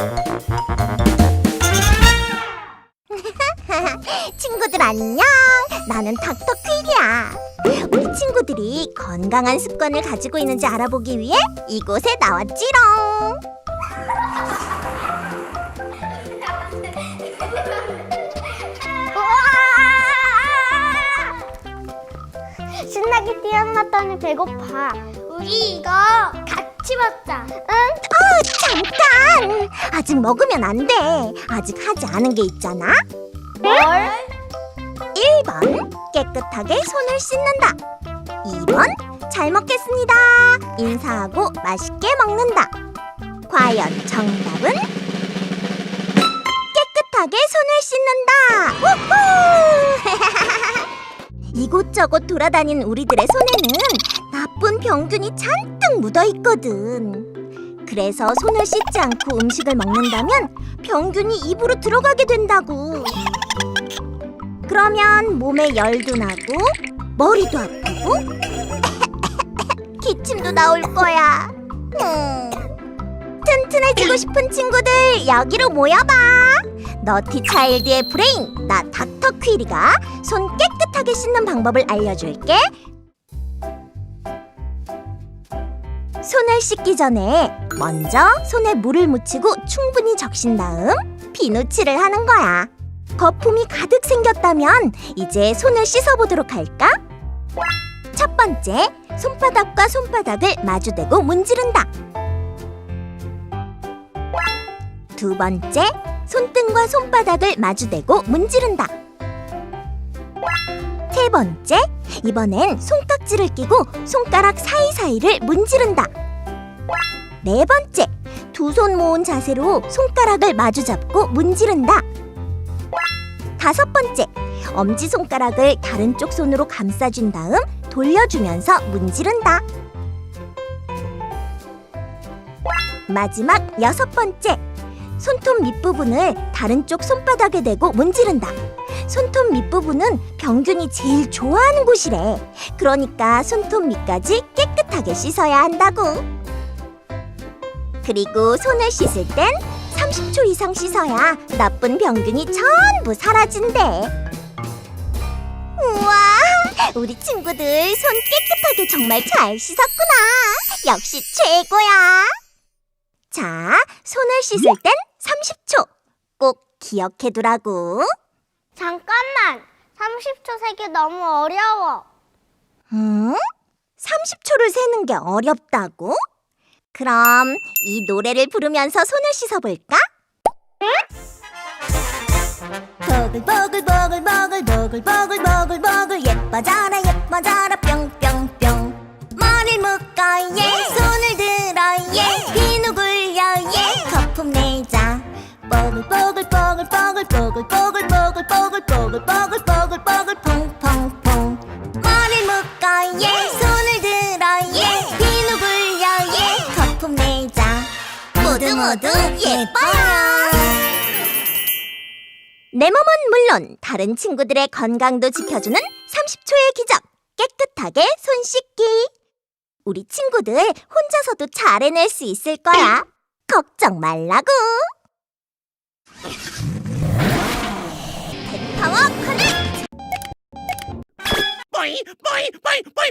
친구들 안녕. 나는 닥터 퀴리야. 우리 친구들이 건강한 습관을 가지고 있는지 알아보기 위해 이곳에 나왔지롱. 신나게 뛰어났더니 배고파. 우리 이거 같이 먹자. 응? 어, 잠깐. 아직 먹으면 안 돼. 아직 하지 않은 게 있잖아. 뭘? 1번 깨끗하게 손을 씻는다. 2번 잘 먹겠습니다. 인사하고 맛있게 먹는다. 과연 정답은 깨끗하게 손을 씻는다. 우후! 이곳저곳 돌아다닌 우리들의 손에는 나쁜 병균이 잔뜩 묻어 있거든. 그래서 손을 씻지 않고 음식을 먹는다면 병균이 입으로 들어가게 된다고. 그러면 몸에 열도 나고 머리도 아프고 기침도 나올 거야. 음. 튼튼해지고 싶은 친구들 여기로 모여봐. 너티 차일드의 브레인 나 닥터 퀴리가 손 깨끗하게 씻는 방법을 알려줄게. 손을 씻기 전에 먼저 손에 물을 묻히고 충분히 적신 다음 비누칠을 하는 거야. 거품이 가득 생겼다면 이제 손을 씻어보도록 할까? 첫 번째, 손바닥과 손바닥을 마주대고 문지른다. 두 번째, 손등과 손바닥을 마주대고 문지른다. 세 번째, 이번엔 손깍지를 끼고 손가락 사이사이를 문지른다. 네 번째, 두 손 모은 자세로 손가락을 마주 잡고 문지른다. 다섯 번째, 엄지 손가락을 다른 쪽 손으로 감싸준 다음 돌려주면서 문지른다. 마지막 여섯 번째, 손톱 밑부분을 다른 쪽 손바닥에 대고 문지른다. 손톱 밑부분은 병균이 제일 좋아하는 곳이래. 그러니까 손톱 밑까지 깨끗하게 씻어야 한다고. 그리고 손을 씻을 땐 30초 이상 씻어야 나쁜 병균이 전부 사라진대. 우와, 우리 친구들 손 깨끗하게 정말 잘 씻었구나. 역시 최고야. 자, 손을 씻을 땐 30초. 꼭 기억해두라고. 잠깐만. 30초 세기 너무 어려워. 응? 30초를 세는 게 어렵다고? 그럼 이 노래를 부르면서 손을 씻어볼까? 보글보글 보글 보글 보글 보글 보글 예뻐져라 예뻐져라 뿅뿅뿅 머리를 묶어 예 손을 들어 예 비누 굴려 예 거품 내자 보글보글 보글 보글 보글 보글 보글 보글 모두 예뻐요. 내 몸은 물론 다른 친구들의 건강도 지켜주는 30초의 기적 깨끗하게 손 씻기. 우리 친구들 혼자서도 잘 해낼 수 있을 거야. 걱정 말라고. 펜파워 커넥트 빠이 빠이 빠이 빠이